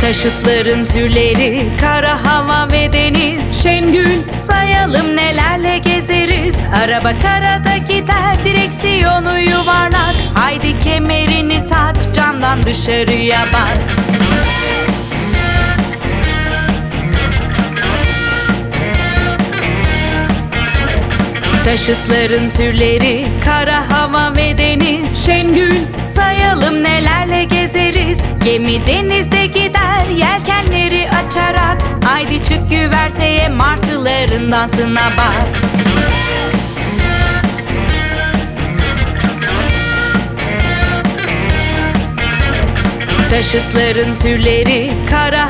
Taşıtların türleri, kara hava ve deniz. Şen gün sayalım nelerle gezeriz. Araba karada gider, direksiyonu yuvarlak. Haydi kemerini tak, camdan dışarıya bak. Taşıtların türleri kara hava ve deniz. Şengül sayalım nelerle gezeriz. Gemi denizde gider yelkenleri açarak. Haydi çık güverteye martıların dansına bak. Taşıtların türleri kara